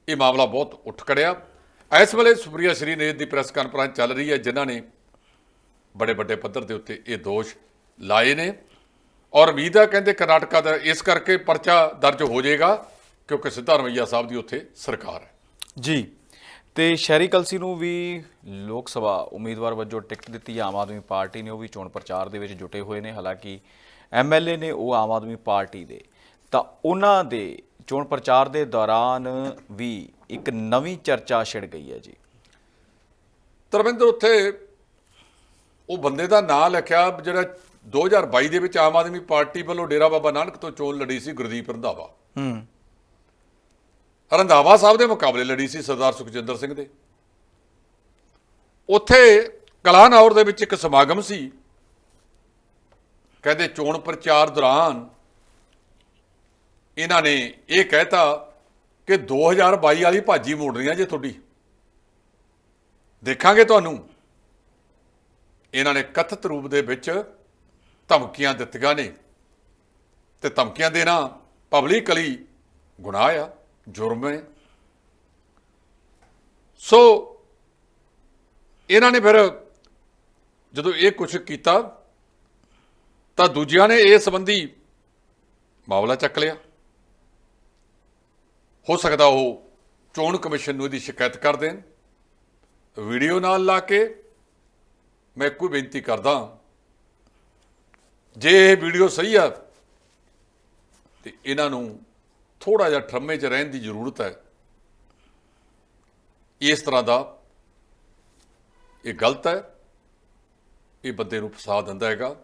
ਇਹ ਮਾਮਲਾ ਬਹੁਤ ਉੱਠ ਖੜਿਆ। ਇਸ ਵੇਲੇ ਸੁਪਰੀਆ ਸ਼੍ਰੀਨੇਤ ਦੀ ਪ੍ਰੈਸ ਕਾਨਫਰੰਸ ਚੱਲ ਰਹੀ ਹੈ, ਜਿਨ੍ਹਾਂ ਨੇ ਬੜੇ ਵੱਡੇ ਪੱਧਰ ਦੇ ਉੱਤੇ ਇਹ ਦੋਸ਼ ਲਾਏ ਨੇ। ਔਰ ਉਮੀਦ ਹੈ ਕਹਿੰਦੇ ਕਰਨਾਟਕਾ ਦਾ ਇਸ ਕਰਕੇ ਪਰਚਾ ਦਰਜ ਹੋ ਜਾਏਗਾ ਕਿਉਂਕਿ ਸਿੱਧਾਰਮਈਆ ਸਾਹਿਬ ਦੀ ਉੱਥੇ ਸਰਕਾਰ ਹੈ। ਜੀ ਤੇ ਸ਼ਹਿਰੀ ਕਲਸੀ ਨੂੰ ਵੀ ਲੋਕ ਸਭਾ ਉਮੀਦਵਾਰ ਵਜੋਂ ਟਿਕਟ ਦਿੱਤੀ ਆਮ ਆਦਮੀ ਪਾਰਟੀ ਨੇ ਉਹ ਵੀ ਚੋਣ ਪ੍ਰਚਾਰ ਦੇ ਵਿੱਚ ਜੁਟੇ ਹੋਏ ਨੇ। ਹਾਲਾਂਕਿ ਐਮਐਲਏ ਨੇ ਉਹ ਆਮ ਆਦਮੀ ਪਾਰਟੀ ਦੇ। ਤਾਂ ਉਹਨਾਂ ਦੇ ਚੋਣ ਪ੍ਰਚਾਰ ਦੇ ਦੌਰਾਨ ਵੀ ਇੱਕ ਨਵੀਂ ਚਰਚਾ ਛਿੜ ਗਈ ਹੈ ਜੀ। ਧਰਮਿੰਦਰ ਉੱਥੇ ਉਹ ਬੰਦੇ ਦਾ ਨਾਂ ਲਿਖਿਆ ਜਿਹੜਾ 2022 ਦੇ ਵਿੱਚ ਆਮ ਆਦਮੀ ਪਾਰਟੀ ਵੱਲੋਂ ਡੇਰਾ ਬਾਬਾ ਨਾਨਕ ਤੋਂ ਚੋਣ ਲੜੀ ਸੀ ਗੁਰਦੀਪ ਰੰਧਾਵਾ। ਹੂੰ। ਰੰਧਾਵਾ ਸਾਹਿਬ ਦੇ ਮੁਕਾਬਲੇ ਲੜੀ ਸੀ ਸਰਦਾਰ ਸੁਖਜਿੰਦਰ ਸਿੰਘ ਦੇ। ਉੱਥੇ ਕਲਾਨੌਰ ਦੇ ਵਿੱਚ ਇੱਕ ਸਮਾਗਮ ਸੀ। ਕਹਿੰਦੇ ਚੋਣ ਪ੍ਰਚਾਰ ਦੌਰਾਨ ਇਹਨਾਂ ਨੇ ਇਹ ਕਹਿਤਾ ਕਿ 2022 ਵਾਲੀ ਭਾਜੀ ਮੋੜਨੀ ਆ ਜੇ ਤੁਹਾਡੀ। ਦੇਖਾਂਗੇ ਤੁਹਾਨੂੰ। ਇਹਨਾਂ ਨੇ ਕਥਿਤ ਰੂਪ ਦੇ ਵਿੱਚ ਧਮਕੀਆਂ ਦਿੱਤੀਆਂ ਨੇ। ਤੇ ਧਮਕੀਆਂ ਦੇਣਾ ਪਬਲਿਕਲੀ ਗੁਨਾਹ ਆ, ਜੁਰਮ ਹੈ। ਸੋ ਇਹਨਾਂ ਨੇ ਫਿਰ ਜਦੋਂ ਇਹ ਕੁਝ ਕੀਤਾ, ਤਾਂ ਦੂਜਿਆਂ ਨੇ ਇਸ ਸੰਬੰਧੀ ਮਾਮਲਾ ਚੱਕ ਲਿਆ। ਹੋ ਸਕਦਾ ਉਹ ਚੋਣ ਕਮਿਸ਼ਨ ਨੂੰ ਇਹਦੀ ਸ਼ਿਕਾਇਤ ਕਰ ਦੇਣ। ਵੀਡੀਓ ਨਾਲ ਲਾ ਕੇ ਮੈਂ ਕੋਈ ਬੇਨਤੀ ਕਰਦਾ ਜੇ ਇਹ ਵੀਡੀਓ ਸਹੀ ਆ, ਤੇ ਇਹਨਾਂ ਨੂੰ ਥੋੜਾ ਜਿਹਾ ਠਰਮੇ 'ਚ ਰਹਿਣ ਦੀ ਜ਼ਰੂਰਤ ਹੈ। ਇਸ ਤਰ੍ਹਾਂ ਦਾ ਇਹ ਗਲਤ ਹੈ। ਇਹ ਬੰਦੇ ਨੂੰ ਫਸਾ ਦਿੰਦਾ ਹੈਗਾ।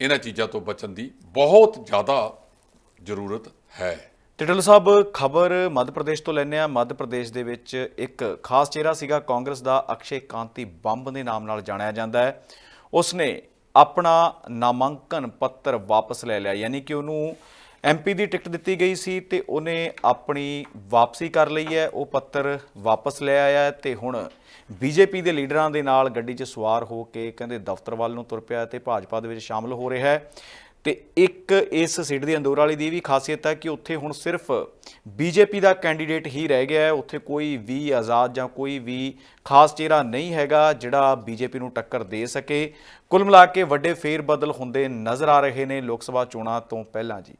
ਇਹਨਾਂ ਚੀਜ਼ਾਂ ਤੋਂ ਬਚਣ ਦੀ ਬਹੁਤ ਜ਼ਿਆਦਾ ਜ਼ਰੂਰਤ ਹੈ। ਟਿਟਲ ਸਾਹਿਬ, ਖਬਰ ਮੱਧ ਪ੍ਰਦੇਸ਼ ਤੋਂ ਲੈਂਦੇ ਆ ਮੱਧ ਪ੍ਰਦੇਸ਼ ਦੇ ਵਿੱਚ ਇੱਕ ਖਾਸ ਚਿਹਰਾ ਸੀਗਾ। ਕਾਂਗਰਸ ਦਾ ਅਕਸ਼ੇ ਕਾਂਤੀ ਬੰਬ ਦੇ ਨਾਮ ਨਾਲ ਜਾਣਿਆ ਜਾਂਦਾ ਹੈ। ਉਸਨੇ ਆਪਣਾ ਨਾਮਾਂਕਨ ਪੱਤਰ ਵਾਪਸ ਲੈ ਲਿਆ, ਯਾਨੀ ਕਿ ਉਹਨੂੰ ਐਮਪੀ ਦੀ ਟਿਕਟ ਦਿੱਤੀ ਗਈ ਸੀ ਤੇ ਉਹਨੇ ਆਪਣੀ ਵਾਪਸੀ ਕਰ ਲਈ ਹੈ, ਉਹ ਪੱਤਰ ਵਾਪਸ ਲੈ ਆਇਆ ਹੈ ਤੇ ਹੁਣ ਬੀਜੇਪੀ ਦੇ ਲੀਡਰਾਂ ਦੇ ਨਾਲ ਗੱਡੀ 'ਚ ਸਵਾਰ ਹੋ ਕੇ ਕਹਿੰਦੇ ਦਫ਼ਤਰ ਵੱਲ ਨੂੰ ਤੁਰ ਪਿਆ ਤੇ ਭਾਜਪਾ ਦੇ ਵਿੱਚ ਸ਼ਾਮਲ ਹੋ ਰਿਹਾ ਹੈ। ਤੇ ਇੱਕ ਇਸ ਸੀਟ ਦੀ ਅੰਦੋਰ ਵਾਲੀ ਦੀ ਵੀ ਖਾਸੀਅਤ ਹੈ ਕਿ ਉੱਥੇ ਹੁਣ ਸਿਰਫ ਬੀਜੇਪੀ ਦਾ ਕੈਂਡੀਡੇਟ ਹੀ ਰਹਿ ਗਿਆ ਹੈ। ਉੱਥੇ ਕੋਈ ਵੀ ਆਜ਼ਾਦ ਜਾਂ ਕੋਈ ਵੀ ਖਾਸ ਚਿਹਰਾ ਨਹੀਂ ਹੈਗਾ ਜਿਹੜਾ ਬੀਜੇਪੀ ਨੂੰ ਟੱਕਰ ਦੇ ਸਕੇ। ਕੁੱਲ ਮਿਲਾ ਕੇ ਵੱਡੇ ਫੇਰ ਬਦਲ ਹੁੰਦੇ ਨਜ਼ਰ ਆ ਰਹੇ ਨੇ ਲੋਕ ਸਭਾ ਚੋਣਾਂ ਤੋਂ ਪਹਿਲਾਂ ਜੀ।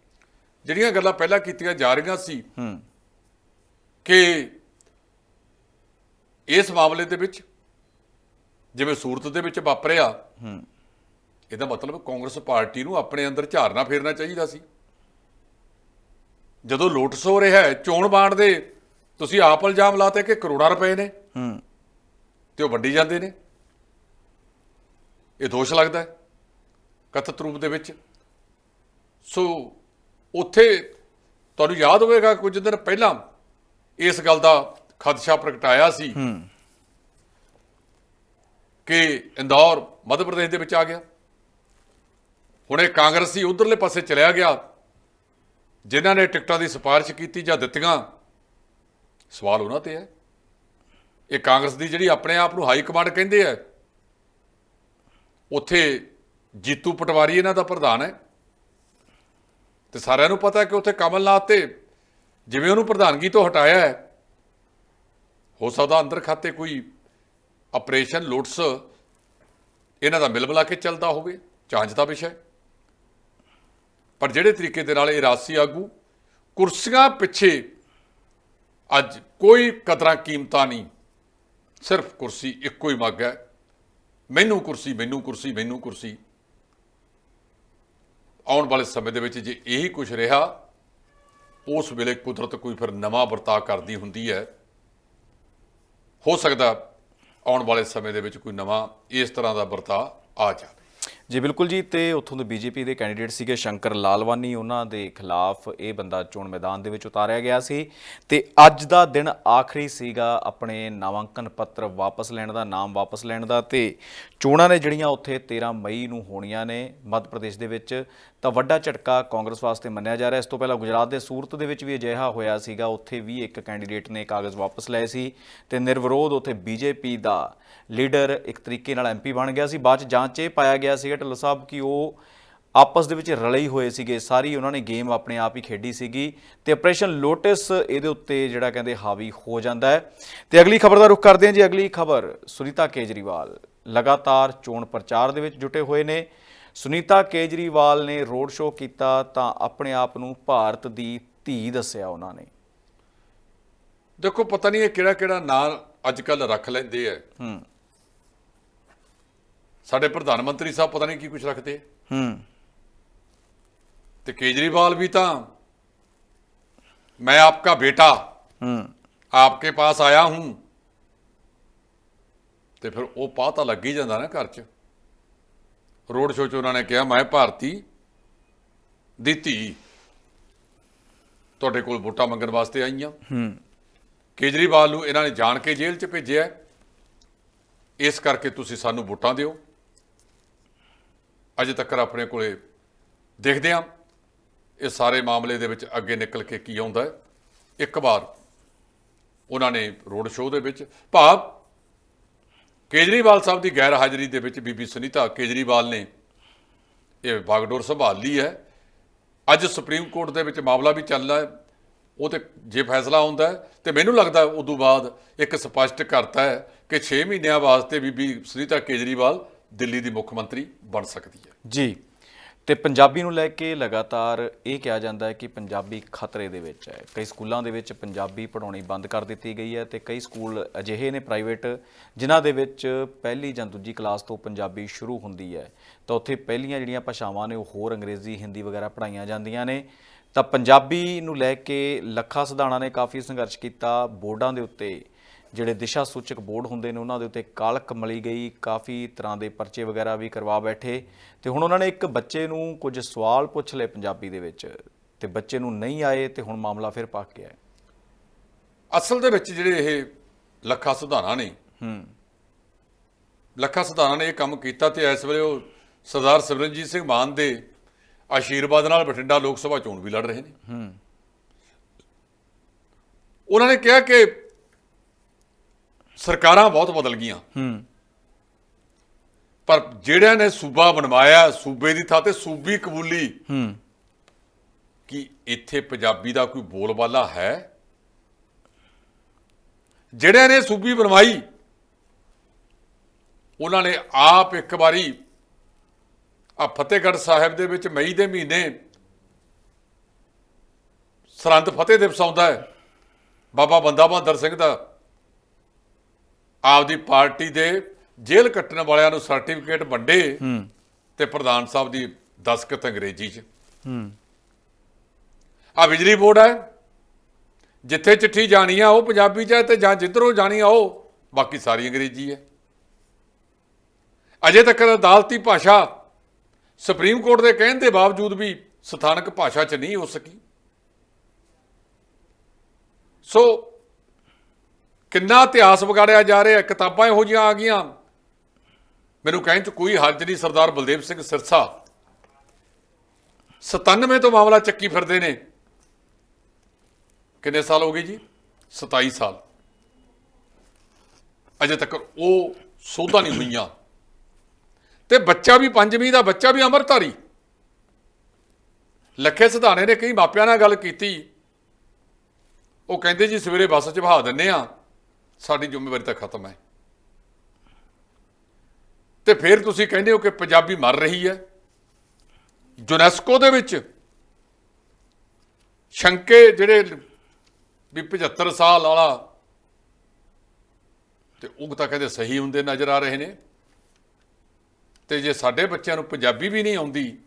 ਜਿਹੜੀਆਂ ਗੱਲਾਂ ਪਹਿਲਾਂ ਕੀਤੀਆਂ ਜਾ ਰਹੀਆਂ ਸੀ ਹੂੰ। ਕਿ ਇਸ ਮਾਮਲੇ ਦੇ ਵਿੱਚ ਜਿਵੇਂ ਸੂਰਤ ਦੇ ਵਿੱਚ ਵਾਪਰਿਆ ਹੂੰ। ਇਹਦਾ ਮਤਲਬ ਕਾਂਗਰਸ ਪਾਰਟੀ ਨੂੰ ਆਪਣੇ ਅੰਦਰ ਝਾਰਨਾ ਫੇਰਨਾ ਚਾਹੀਦਾ ਸੀ। ਜਦੋਂ ਲੋਟਸ ਹੋ ਰਿਹਾ ਹੈ ਚੋਣ ਬਾਂਡ ਦੇ ਤੁਸੀਂ ਆਪ ਇਲਜ਼ਾਮ ਲਾਤੇ ਕਿ ਕਰੋੜਾਂ ਰੁਪਏ ਨੇ ਹੂੰ। ਤੇ ਉਹ ਵੱਡੀ ਜਾਂਦੇ ਨੇ। ਇਹ ਦੋਸ਼ ਲੱਗਦਾ ਹੈ ਕਥਿਤ ਰੂਪ ਦੇ ਵਿੱਚ। ਸੋ ਉੱਥੇ ਤੁਹਾਨੂੰ ਯਾਦ ਹੋਵੇਗਾ ਕੁਝ ਦਿਨ ਪਹਿਲਾਂ ਇਸ ਗੱਲ ਦਾ ਖਦਸ਼ਾ ਪ੍ਰਗਟਾਇਆ ਸੀ ਹੂੰ। ਕਿ ਇੰਦੌਰ ਮੱਧ ਪ੍ਰਦੇਸ਼ ਦੇ ਵਿੱਚ ਆ ਗਿਆ। ਹੁਣ ਇਹ ਕਾਂਗਰਸੀ ਉਧਰਲੇ ਪਾਸੇ ਚਲਿਆ ਗਿਆ। ਜਿਨ੍ਹਾਂ ਨੇ ਟਿਕਟਾਂ ਦੀ ਸਿਫਾਰਿਸ਼ ਕੀਤੀ ਜਾਂ ਦਿੱਤੀਆਂ, ਸਵਾਲ ਉਹਨਾਂ ਤੇ ਹੈ। ਇਹ ਕਾਂਗਰਸ ਦੀ ਜਿਹੜੀ ਆਪਣੇ ਆਪ ਨੂੰ ਹਾਈ ਕਮਾਂਡ ਕਹਿੰਦੇ ਆ, ਉੱਥੇ ਜੀਤੂ ਪਟਵਾਰੀ ਇਹਨਾਂ ਦਾ ਪ੍ਰਧਾਨ ਹੈ। ਤੇ ਸਾਰਿਆਂ ਨੂੰ ਪਤਾ ਕਿ ਉੱਥੇ ਕਮਲਨਾਥ ਤੇ ਜਿਵੇਂ ਉਹਨੂੰ ਪ੍ਰਧਾਨਗੀ ਤੋਂ ਹਟਾਇਆ ਹੈ, ਹੋ ਸਕਦਾ ਅੰਦਰ ਖਾਤੇ ਕੋਈ ਆਪਰੇਸ਼ਨ, ਲੋਟਸ, ਇਹਨਾਂ ਦਾ ਮਿਲ ਮਿਲਾ ਕੇ ਚੱਲਦਾ ਹੋਵੇ ਜਾਂਚ ਦਾ ਵਿਸ਼ਾ ਹੈ। ਪਰ ਜਿਹੜੇ ਤਰੀਕੇ ਦੇ ਨਾਲ ਇਹ ਰਾਸੀ ਆਗੂ, ਕੁਰਸੀਆਂ ਪਿੱਛੇ ਅੱਜ ਕੋਈ ਕਦਰਾਂ ਕੀਮਤਾਂ ਨਹੀਂ, ਸਿਰਫ ਕੁਰਸੀ ਇੱਕੋ ਹੀ ਮੰਗ ਹੈ। ਮੈਨੂੰ ਕੁਰਸੀ ਮੈਨੂੰ ਕੁਰਸੀ ਮੈਨੂੰ ਕੁਰਸੀ। ਆਉਣ ਵਾਲੇ ਸਮੇਂ ਦੇ ਵਿੱਚ ਜੇ ਇਹੀ ਕੁਝ ਰਿਹਾ, ਉਸ ਵੇਲੇ ਕੁਦਰਤ ਕੋਈ ਫਿਰ ਨਵਾਂ ਵਰਤਾਅ ਕਰਦੀ ਹੁੰਦੀ ਹੈ। ਹੋ ਸਕਦਾ ਆਉਣ ਵਾਲੇ ਸਮੇਂ ਦੇ ਵਿੱਚ ਕੋਈ ਨਵਾਂ ਇਸ ਤਰ੍ਹਾਂ ਦਾ ਵਰਤਾਅ ਆ ਜਾਵੇ। ਜੀ, ਬਿਲਕੁਲ ਜੀ, ਤੇ ਉੱਥੋਂ ਦੇ ਬੀਜੇਪੀ ਦੇ ਕੈਂਡੀਡੇਟ ਸੀਗੇ ਸ਼ੰਕਰ ਲਾਲਵਾਨੀ। ਉਹਨਾਂ ਦੇ ਖਿਲਾਫ ਇਹ ਬੰਦਾ ਚੋਣ ਮੈਦਾਨ ਦੇ ਵਿੱਚ ਉਤਾਰਿਆ ਗਿਆ ਸੀ। ਤੇ ਅੱਜ ਦਾ ਦਿਨ ਆਖਰੀ ਸੀਗਾ ਆਪਣੇ ਨਾਮਾਂਕਨ ਪੱਤਰ ਵਾਪਸ ਲੈਣ ਦਾ, ਨਾਮ ਵਾਪਸ ਲੈਣ ਦਾ। ਤੇ ਚੋਣਾਂ ਨੇ ਜਿਹੜੀਆਂ ਉੱਥੇ 13 ਮਈ ਨੂੰ ਹੋਣੀਆਂ ਨੇ, ਮੱਧ ਪ੍ਰਦੇਸ਼ ਦੇ ਵਿੱਚ ਤਾਂ ਵੱਡਾ ਝਟਕਾ ਕਾਂਗਰਸ ਵਾਸਤੇ ਮੰਨਿਆ ਜਾ ਰਿਹਾ। ਇਸ ਤੋਂ ਪਹਿਲਾਂ ਗੁਜਰਾਤ ਦੇ ਸੂਰਤ ਦੇ ਵਿੱਚ ਵੀ ਅਜਿਹਾ ਹੋਇਆ ਸੀਗਾ। ਉੱਥੇ ਵੀ ਇੱਕ ਕੈਂਡੀਡੇਟ ਨੇ ਕਾਗਜ਼ ਵਾਪਸ ਲਏ ਸੀ ਤੇ ਨਿਰਵਿਰੋਧ ਉੱਥੇ ਬੀਜੇਪੀ ਦਾ ਲੀਡਰ ਇੱਕ ਤਰੀਕੇ ਨਾਲ ਐਮਪੀ ਬਣ ਗਿਆ ਸੀ। ਬਾਅਦ ਚ ਜਾਂਚ ਇਹ ਪਾਇਆ ਗਿਆ ਸੀਗਾ ਢਿੱਲੋਂ ਸਾਹਿਬ ਕਿ ਉਹ ਆਪਸ ਦੇ ਵਿੱਚ ਰਲੇ ਹੀ ਹੋਏ ਸੀਗੇ। ਸਾਰੀ ਉਹਨਾਂ ਨੇ ਗੇਮ ਆਪਣੇ ਆਪ ਹੀ ਖੇਡੀ ਸੀਗੀ ਤੇ ਆਪਰੇਸ਼ਨ ਲੋਟਸ ਇਹਦੇ ਉੱਤੇ ਜਿਹੜਾ ਕਹਿੰਦੇ ਹਾਵੀ ਹੋ ਜਾਂਦਾ ਹੈ। ਤੇ ਅਗਲੀ ਖਬਰ ਦਾ ਰੁਖ ਕਰਦੇ ਹਾਂ ਜੀ। ਅਗਲੀ ਖਬਰ ਸੁਨੀਤਾ ਕੇਜਰੀਵਾਲ ਲਗਾਤਾਰ ਚੋਣ ਪ੍ਰਚਾਰ ਦੇ ਵਿੱਚ ਜੁਟੇ ਹੋਏ ਨੇ। ਸੁਨੀਤਾ ਕੇਜਰੀਵਾਲ ਨੇ ਰੋਡ ਸ਼ੋਅ ਕੀਤਾ ਤਾਂ ਆਪਣੇ ਆਪ ਨੂੰ ਭਾਰਤ ਦੀ ਧੀ ਦੱਸਿਆ ਉਹਨਾਂ ਨੇ। ਦੇਖੋ ਪਤਾ ਨਹੀਂ ਇਹ ਕਿਹੜਾ ਕਿਹੜਾ ਨਾਂ ਅੱਜ ਕੱਲ ਰੱਖ ਲੈਂਦੇ ਆ। ਹੂੰ। ਸਾਡੇ ਪ੍ਰਧਾਨ ਮੰਤਰੀ ਸਾਹਿਬ ਪਤਾ ਨਹੀਂ ਕੀ ਕੁਝ ਰੱਖਦੇ ਹੂੰ। ਤੇ ਕੇਜਰੀਵਾਲ ਵੀ ਤਾਂ ਮੈਂ ਆਪਕਾ ਬੇਟਾ ਹੂੰ। ਆਪਕੇ ਪਾਸ ਆਇਆ ਹੂੰ। ਤੇ ਫਿਰ ਉਹ ਪਾਹ ਤਾਂ ਲੱਗ ਹੀ ਜਾਂਦਾ ਨਾ ਘਰ 'ਚ। ਰੋਡ ਸ਼ੋਅ 'ਚ ਉਹਨਾਂ ਨੇ ਕਿਹਾ ਮੈਂ ਭਾਰਤੀ ਦੀ ਧੀ ਤੁਹਾਡੇ ਕੋਲ ਵੋਟਾਂ ਮੰਗਣ ਵਾਸਤੇ ਆਈ ਹਾਂ। ਹੂੰ। ਕੇਜਰੀਵਾਲ ਨੂੰ ਇਹਨਾਂ ਨੇ ਜਾਣ ਕੇ ਜੇਲ੍ਹ 'ਚ ਭੇਜਿਆ। ਇਸ ਕਰਕੇ ਤੁਸੀਂ ਸਾਨੂੰ ਵੋਟਾਂ ਦਿਓ। ਅਜੇ ਤੱਕ ਆਪਣੇ ਕੋਲੇ ਦੇਖਦੇ ਹਾਂ। ਇਹ ਸਾਰੇ ਮਾਮਲੇ ਦੇ ਵਿੱਚ ਅੱਗੇ ਨਿਕਲ ਕੇ ਕੀ ਆਉਂਦਾ ਇੱਕ ਵਾਰ ਉਹਨਾਂ ਨੇ ਰੋਡ ਸ਼ੋਅ ਦੇ ਵਿੱਚ ਭਾਵ ਕੇਜਰੀਵਾਲ ਸਾਹਿਬ ਦੀ ਗੈਰ ਹਾਜ਼ਰੀ ਦੇ ਵਿੱਚ ਬੀਬੀ ਸੁਨੀਤਾ ਕੇਜਰੀਵਾਲ ਨੇ ਇਹ ਬਾਗਡੋਰ ਸੰਭਾਲ ਲਈ ਹੈ। ਅੱਜ ਸੁਪਰੀਮ ਕੋਰਟ ਦੇ ਵਿੱਚ ਮਾਮਲਾ ਵੀ ਚੱਲਦਾ ਹੈ। ਉਹ ਤੇ ਜੇ ਫੈਸਲਾ ਹੁੰਦਾ ਹੈ ਤੇ ਮੈਨੂੰ ਲੱਗਦਾ ਉਦੋਂ ਬਾਅਦ ਇੱਕ ਸਪਸ਼ਟ ਕਰਤਾ ਹੈ ਕਿ 6 ਮਹੀਨਿਆਂ ਵਾਸਤੇ ਬੀਬੀ ਸੁਨੀਤਾ ਕੇਜਰੀਵਾਲ ਦਿੱਲੀ ਦੀ ਮੁੱਖ ਮੰਤਰੀ ਬਣ ਸਕਦੀ ਹੈ। ਜੀ। ਤੇ ਪੰਜਾਬੀ ਨੂੰ ਲੈ ਕੇ ਲਗਾਤਾਰ ਇਹ ਕਿਹਾ ਜਾਂਦਾ ਹੈ ਕਿ ਪੰਜਾਬੀ ਖਤਰੇ ਦੇ ਵਿੱਚ ਹੈ। ਕਈ ਸਕੂਲਾਂ ਦੇ ਵਿੱਚ ਪੰਜਾਬੀ ਪੜ੍ਹਾਉਣੀ ਬੰਦ ਕਰ ਦਿੱਤੀ ਗਈ ਹੈ ਤੇ ਕਈ ਸਕੂਲ ਅਜਿਹੇ ਨੇ ਪ੍ਰਾਈਵੇਟ ਜਿਨ੍ਹਾਂ ਦੇ ਵਿੱਚ ਪਹਿਲੀ ਜਾਂ ਦੂਜੀ ਕਲਾਸ ਤੋਂ ਪੰਜਾਬੀ ਸ਼ੁਰੂ ਹੁੰਦੀ ਹੈ। ਤਾਂ ਉੱਥੇ ਪਹਿਲੀਆਂ ਜਿਹੜੀਆਂ ਭਾਸ਼ਾਵਾਂ ਨੇ ਉਹ ਹੋਰ ਅੰਗਰੇਜ਼ੀ, ਹਿੰਦੀ ਵਗੈਰਾ ਪੜ੍ਹਾਈਆਂ ਜਾਂਦੀਆਂ ਨੇ। ਤਾਂ ਪੰਜਾਬੀ ਨੂੰ ਲੈ ਕੇ ਲੱਖਾ ਸਿਧਾਣਾ ਨੇ ਕਾਫੀ ਸੰਘਰਸ਼ ਕੀਤਾ, ਬੋਰਡਾਂ ਦੇ ਉੱਤੇ ਜਿਹੜੇ ਦਿਸ਼ਾ ਸੂਚਕ ਬੋਰਡ ਹੁੰਦੇ ਨੇ ਉਹਨਾਂ ਦੇ ਉੱਤੇ ਕਾਲਕ ਮਲੀ ਗਈ ਕਾਫੀ ਤਰ੍ਹਾਂ ਦੇ ਪਰਚੇ ਵਗੈਰਾ ਵੀ ਕਰਵਾ ਬੈਠੇ। ਤੇ ਹੁਣ ਉਹਨਾਂ ਨੇ ਇੱਕ ਬੱਚੇ ਨੂੰ ਕੁਝ ਸਵਾਲ ਪੁੱਛ ਲਏ ਪੰਜਾਬੀ ਦੇ ਵਿੱਚ। ਤੇ ਬੱਚੇ ਨੂੰ ਨਹੀਂ ਆਏ ਤੇ ਹੁਣ ਮਾਮਲਾ ਫਿਰ ਪੱਕ ਗਿਆ ਹੈ। ਅਸਲ ਦੇ ਵਿੱਚ ਜਿਹੜੇ ਇਹ ਲੱਖਾ ਸੁਧਾਣਾ ਨੇ ਹੂੰ। ਲੱਖਾ ਸੁਧਾਣਾ ਨੇ ਇਹ ਕੰਮ ਕੀਤਾ ਤੇ ਇਸ ਵੇਲੇ ਉਹ ਸਰਦਾਰ ਸਿਮਰਨਜੀਤ ਸਿੰਘ ਮਾਨ ਦੇ ਆਸ਼ੀਰਵਾਦ ਨਾਲ ਬਠਿੰਡਾ ਲੋਕ ਸਭਾ ਚੋਣ ਵੀ ਲੜ ਰਹੇ ਨੇ। ਹੂੰ। ਉਹਨਾਂ ਨੇ ਕਿਹਾ ਕਿ ਸਰਕਾਰਾਂ ਬਹੁਤ ਬਦਲ ਗਈਆਂ। ਹੂੰ। ਪਰ ਜਿਹੜਿਆਂ ਨੇ ਸੂਬਾ ਬਣਵਾਇਆ ਸੂਬੇ ਦੀ ਥਾਂ ਤੇ ਸੂਬੀ ਕਬੂਲੀ ਹੂੰ। ਕਿ ਇੱਥੇ ਪੰਜਾਬੀ ਦਾ ਕੋਈ ਬੋਲਬਾਲਾ ਹੈ? ਜਿਹੜਿਆਂ ਨੇ ਸੂਬੀ ਬਣਵਾਈ ਉਹਨਾਂ ਨੇ ਆਪ ਇੱਕ ਵਾਰੀ ਆ ਫਤਿਹਗੜ੍ਹ ਸਾਹਿਬ ਦੇ ਵਿੱਚ ਮਈ ਦੇ ਮਹੀਨੇ ਸਰਹੰਦ ਫਤਿਹ ਦਿਵਸ ਆਉਂਦਾ ਹੈ। ਬਾਬਾ ਬੰਦਾ ਬਹਾਦਰ ਸਿੰਘ ਦਾ ਆਪਦੀ ਪਾਰਟੀ ਦੇ ਜੇਲ੍ਹ ਕੱਟਣ ਵਾਲਿਆਂ ਨੂੰ ਸਰਟੀਫਿਕੇਟ ਵੰਡੇ ਹੂੰ। ਤੇ ਪ੍ਰਧਾਨ ਸਾਹਿਬ ਦੀ ਦਸਖਤ ਅੰਗਰੇਜ਼ੀ 'ਚ। ਹੂੰ। ਆ ਬਿਜਲੀ ਬੋਰਡ ਹੈ। ਜਿੱਥੇ ਚਿੱਠੀ ਜਾਣੀ ਆ ਉਹ ਪੰਜਾਬੀ ਚ ਹੈ ਤੇ ਜਾਂ ਜਿੱਧਰੋਂ ਜਾਣੀ ਆ ਉਹ ਬਾਕੀ ਸਾਰੀ ਅੰਗਰੇਜ਼ੀ ਹੈ। ਅਜੇ ਤੱਕ ਅਦਾਲਤੀ ਭਾਸ਼ਾ ਸੁਪਰੀਮ ਕੋਰਟ ਦੇ ਕਹਿਣ ਦੇ ਬਾਵਜੂਦ ਵੀ ਸਥਾਨਕ ਭਾਸ਼ਾ ਚ ਨਹੀਂ ਹੋ ਸਕੀ। ਸੋ ਕਿੰਨਾ ਇਤਿਹਾਸ ਵਿਗਾੜਿਆ ਜਾ ਰਿਹਾ, ਕਿਤਾਬਾਂ ਇਹੋ ਜਿਹੀਆਂ ਆ ਗਈਆਂ। ਮੈਨੂੰ ਕਹਿਣ ਚ ਕੋਈ ਹੱਜ ਨਹੀਂ, ਸਰਦਾਰ ਬਲਦੇਵ ਸਿੰਘ ਸਿਰਸਾ। 97 ਤੋਂ ਮਾਮਲਾ ਚੱਕੀ ਫਿਰਦੇ ਨੇ। ਕਿੰਨੇ ਸਾਲ ਹੋ ਗਏ ਜੀ? 27 ਸਾਲ। ਅਜੇ ਤੱਕ ਉਹ ਸੋਧਾਂ ਨਹੀਂ ਹੋਈਆਂ। ਤੇ ਬੱਚਾ ਵੀ ਪੰਜਵੀਂ ਦਾ, ਬੱਚਾ ਵੀ ਅਮਰਧਾਰੀ ਲੱਖੇ ਸਿਧਾਣੇ ਨੇ ਕਈ ਮਾਪਿਆਂ ਨਾਲ ਗੱਲ ਕੀਤੀ। ਉਹ ਕਹਿੰਦੇ ਜੀ, ਸਵੇਰੇ ਬੱਸ 'ਚ ਬਹਾ ਦਿੰਨੇ ਆ ਸਾਡੀ ਜ਼ਿੰਮੇਵਾਰੀ ਤਾਂ ਖਤਮ ਹੈ। ਤੇ ਫਿਰ ਤੁਸੀਂ ਕਹਿੰਦੇ ਹੋ ਕਿ ਪੰਜਾਬੀ ਮਰ ਰਹੀ ਹੈ। ਯੂਨੈਸਕੋ ਦੇ ਵਿੱਚ ਸ਼ੰਕੇ ਜਿਹੜੇ ਵੀ 75 ਸਾਲ ਵਾਲਾ ਤੇ ਉਹ ਤਾਂ ਕਹਿੰਦੇ ਸਹੀ ਹੁੰਦੇ ਨਜ਼ਰ ਆ ਰਹੇ ਨੇ। ਤੇ ਜੇ ਸਾਡੇ ਬੱਚਿਆਂ ਨੂੰ ਪੰਜਾਬੀ ਵੀ ਨਹੀਂ ਆਉਂਦੀ,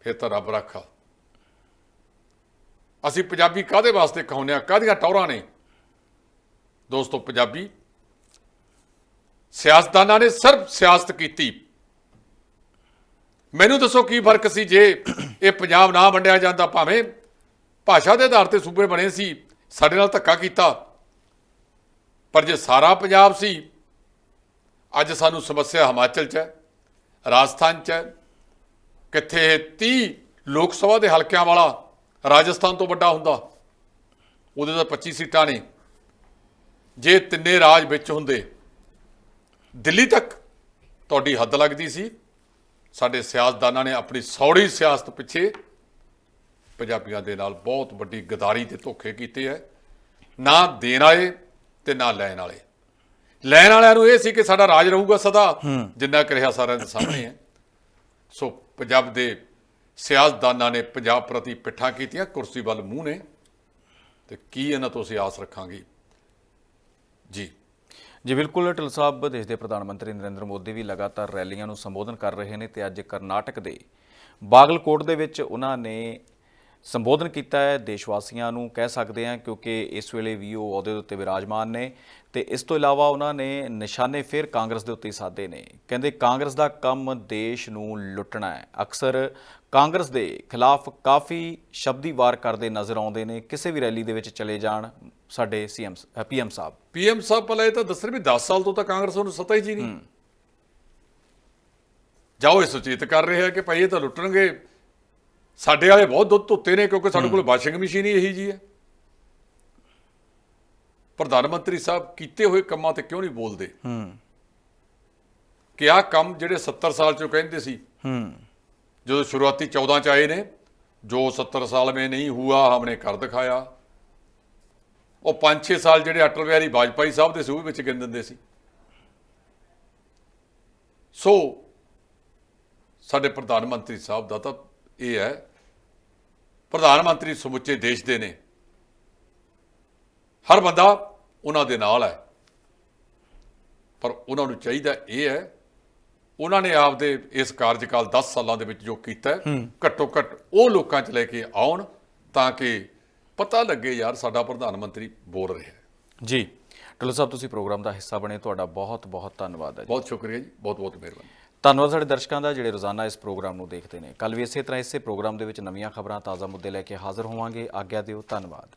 ਫਿਰ ਤਾਂ ਰੱਬ ਰੱਖਾ। ਅਸੀਂ ਪੰਜਾਬੀ ਕਾਦੇ ਵਾਸਤੇ ਕਹਾਉਂਦੇ ਆ ਕਾਹਦੀਆਂ ਟੌਰਾਂ ਨੇ? ਦੋਸਤੋ ਪੰਜਾਬੀ, ਸਿਆਸਤਦਾਨਾਂ ਨੇ ਸਿਰਫ ਸਿਆਸਤ ਕੀਤੀ। ਮੈਨੂੰ ਦੱਸੋ ਕੀ ਫ਼ਰਕ ਸੀ ਜੇ ਇਹ ਪੰਜਾਬ ਨਾ ਵੰਡਿਆ ਜਾਂਦਾ ਭਾਵੇਂ ਭਾਸ਼ਾ ਦੇ ਆਧਾਰ ਤੇ ਸੂਬੇ ਬਣੇ ਸੀ, ਸਾਡੇ ਨਾਲ ਧੱਕਾ ਕੀਤਾ। ਪਰ ਜੇ ਸਾਰਾ ਪੰਜਾਬ ਸੀ, ਅੱਜ ਸਾਨੂੰ ਸਮੱਸਿਆ ਹਿਮਾਚਲ 'ਚ ਹੈ, ਰਾਜਸਥਾਨ 'ਚ ਹੈ, ਕਿੱਥੇ 30 ਲੋਕ ਸਭਾ ਦੇ ਹਲਕਿਆਂ ਵਾਲਾ ਰਾਜਸਥਾਨ ਤੋਂ ਵੱਡਾ ਹੁੰਦਾ, ਉਹਦੇ ਤਾਂ 25 ਸੀਟਾਂ ਨੇ। ਜੇ ਤਿੰਨੇ ਰਾਜ ਵਿੱਚ ਹੁੰਦੇ ਦਿੱਲੀ ਤੱਕ ਤੁਹਾਡੀ ਹੱਦ ਲੱਗਦੀ ਸੀ। ਸਾਡੇ ਸਿਆਸਤਦਾਨਾਂ ਨੇ ਆਪਣੀ ਸੌੜੀ ਸਿਆਸਤ ਪਿੱਛੇ ਪੰਜਾਬੀਆਂ ਦੇ ਨਾਲ ਬਹੁਤ ਵੱਡੀ ਗਦਾਰੀ ਤੇ ਧੋਖੇ ਕੀਤੇ ਐ ਨਾ ਦੇਣ ਵਾਲੇ ਤੇ ਨਾ ਲੈਣ ਵਾਲੇ ਲੈਣ ਵਾਲਿਆਂ ਨੂੰ ਇਹ ਸੀ ਕਿ ਸਾਡਾ ਰਾਜ ਰਹੂਗਾ ਸਦਾ ਜਿੰਨਾ ਕਿ ਰਿਹਾ ਸਾਰਿਆਂ ਦੇ ਸਾਹਮਣੇ ਹੈ। ਸੋ ਪੰਜਾਬ ਦੇ ਸਿਆਸਤਦਾਨਾਂ ਨੇ ਪੰਜਾਬ ਪ੍ਰਤੀ ਪਿੱਠਾਂ ਕੀਤੀਆਂ ਕੁਰਸੀ ਵੱਲ ਮੂੰਹ ਨੇ। ਤੇ ਕੀ ਇਹਨਾਂ ਤੋਂ ਅਸੀਂ ਆਸ ਰੱਖਾਂਗੇ? ਜੀ। ਜੀ, ਬਿਲਕੁਲ ਅਟਲ ਸਾਹਿਬ, ਦੇਸ਼ ਦੇ ਪ੍ਰਧਾਨ ਮੰਤਰੀ ਨਰਿੰਦਰ ਮੋਦੀ ਵੀ ਲਗਾਤਾਰ ਰੈਲੀਆਂ ਨੂੰ ਸੰਬੋਧਨ ਕਰ ਰਹੇ ਨੇ ਤੇ ਅੱਜ ਕਰਨਾਟਕ ਦੇ ਬਾਗਲਕੋਟ ਦੇ ਵਿੱਚ ਉਹਨਾਂ ਨੇ ਸੰਬੋਧਨ ਕੀਤਾ ਹੈ। ਦੇਸ਼ ਵਾਸੀਆਂ ਨੂੰ ਕਹਿ ਸਕਦੇ ਹਾਂ ਕਿਉਂਕਿ ਇਸ ਵੇਲੇ ਵੀ ਉਹ ਅਹੁਦੇ ਦੇ ਉੱਤੇ ਵਿਰਾਜਮਾਨ ਨੇ ਤੇ ਇਸ ਤੋਂ ਇਲਾਵਾ ਉਹਨਾਂ ਨੇ ਨਿਸ਼ਾਨੇ ਫਿਰ ਕਾਂਗਰਸ ਦੇ ਉੱਤੇ ਸਾਧੇ ਨੇ। ਕਹਿੰਦੇ ਕਾਂਗਰਸ ਦਾ ਕੰਮ ਦੇਸ਼ ਨੂੰ ਲੁੱਟਣਾ ਹੈ। ਅਕਸਰ ਕਾਂਗਰਸ ਦੇ ਖਿਲਾਫ ਕਾਫੀ ਸ਼ਬਦੀ ਵਾਰ ਕਰਦੇ ਨਜ਼ਰ ਆਉਂਦੇ ਨੇ। ਕਿਸੇ ਵੀ ਰੈਲੀ ਦੇ ਵਿੱਚ ਚਲੇ ਜਾਣ ਸਾਡੇ ਸੀਐਮ ਪੀਐਮ ਸਾਹਿਬ। ਪੀਐਮ ਸਾਹਿਬ ਪਹਿਲਾਂ ਇਹ ਤਾਂ ਦੱਸ ਰਹੇ ਵੀ 10 ਸਾਲ ਤੋਂ ਤਾਂ ਕਾਂਗਰਸ ਨੂੰ ਸਤਾ ਹੀ ਜੀ ਨਹੀਂ। ਜਾਓ ਇਹ ਸੁਚੇਤ ਕਰ ਰਹੇ ਆ ਕਿ ਭਾਈ ਇਹ ਤਾਂ ਲੁੱਟਣਗੇ। ਸਾਡੇ ਵਾਲੇ ਬਹੁਤ ਦੁੱਧ ਧੁੱਤੇ ਨੇ ਕਿਉਂਕਿ ਸਾਡੇ ਕੋਲ ਵਾਸ਼ਿੰਗ ਮਸ਼ੀਨ ਹੀ ਇਹੀ ਜੀ ਹੈ। ਪ੍ਰਧਾਨ ਮੰਤਰੀ ਸਾਹਿਬ ਕੀਤੇ ਹੋਏ ਕੰਮਾਂ ਤੇ ਕਿਉਂ ਨਹੀਂ ਬੋਲਦੇ? ਹੂੰ। ਕਿ ਆਹ ਕੰਮ ਜਿਹੜੇ 70 ਸਾਲ ਚੋਂ ਕਹਿੰਦੇ ਸੀ ਹੂੰ। ਜਦੋਂ ਸ਼ੁਰੂਆਤੀ 14 ਚ ਆਏ ਨੇ ਜੋ 70 ਸਾਲ में ਨਹੀਂ ਹੁਆ ਹਮਨੇ ਕਰ ਦਿਖਾਇਆ। ਉਹ 5-6 ਸਾਲ ਜਿਹੜੇ ਅਟਲ ਬਿਹਾਰੀ ਵਾਜਪਾਈ ਸਾਹਿਬ ਦੇ ਸੀ ਉਹ ਵੀ ਵਿੱਚ ਗਿਣ ਦਿੰਦੇ ਸੀ। ਸੋ ਸਾਡੇ ਪ੍ਰਧਾਨ ਮੰਤਰੀ ਸਾਹਿਬ ਦਾ ਤਾਂ ਇਹ ਹੈ ਪ੍ਰਧਾਨ ਮੰਤਰੀ ਸਮੁੱਚੇ ਦੇਸ਼ ਦੇ ਨੇ। ਹਰ ਬੰਦਾ ਉਹਨਾਂ ਦੇ ਨਾਲ ਹੈ। ਪਰ ਉਹਨਾਂ ਨੂੰ ਚਾਹੀਦਾ ਇਹ ਹੈ ਉਹਨਾਂ ਨੇ ਆਪਦੇ ਇਸ ਕਾਰਜਕਾਲ 10 ਸਾਲਾਂ ਦੇ ਵਿੱਚ ਜੋ ਕੀਤਾ ਘੱਟੋ ਘੱਟ ਉਹ ਲੋਕਾਂ 'ਚ ਲੈ ਕੇ ਆਉਣ ਤਾਂ ਕਿ ਪਤਾ ਲੱਗੇ ਯਾਰ ਸਾਡਾ ਪ੍ਰਧਾਨ ਮੰਤਰੀ ਬੋਲ ਰਿਹਾ ਹੈ। ਜੀ ਢਿੱਲੋਂ ਸਾਹਿਬ ਤੁਸੀਂ ਪ੍ਰੋਗਰਾਮ ਦਾ ਹਿੱਸਾ ਬਣੇ ਤੁਹਾਡਾ ਬਹੁਤ ਬਹੁਤ ਧੰਨਵਾਦ ਹੈ ਜੀ। ਬਹੁਤ ਸ਼ੁਕਰੀਆ ਜੀ ਬਹੁਤ ਬਹੁਤ ਮਿਹਰਬਾਨੀ। ਧੰਨਵਾਦ ਸਾਡੇ ਦਰਸ਼ਕਾਂ ਦਾ ਜਿਹੜੇ ਰੋਜ਼ਾਨਾ ਇਸ ਪ੍ਰੋਗਰਾਮ ਨੂੰ ਦੇਖਦੇ ਨੇ। ਕੱਲ ਵੀ ਇਸੇ ਤਰ੍ਹਾਂ ਇਸੇ ਪ੍ਰੋਗਰਾਮ ਦੇ ਵਿੱਚ ਨਵੀਆਂ ਖਬਰਾਂ ਤਾਜ਼ਾ ਮੁੱਦੇ ਲੈ ਕੇ ਹਾਜ਼ਰ ਹੋਵਾਂਗੇ। ਆਗਿਆ ਦਿਓ ਧੰਨਵਾਦ।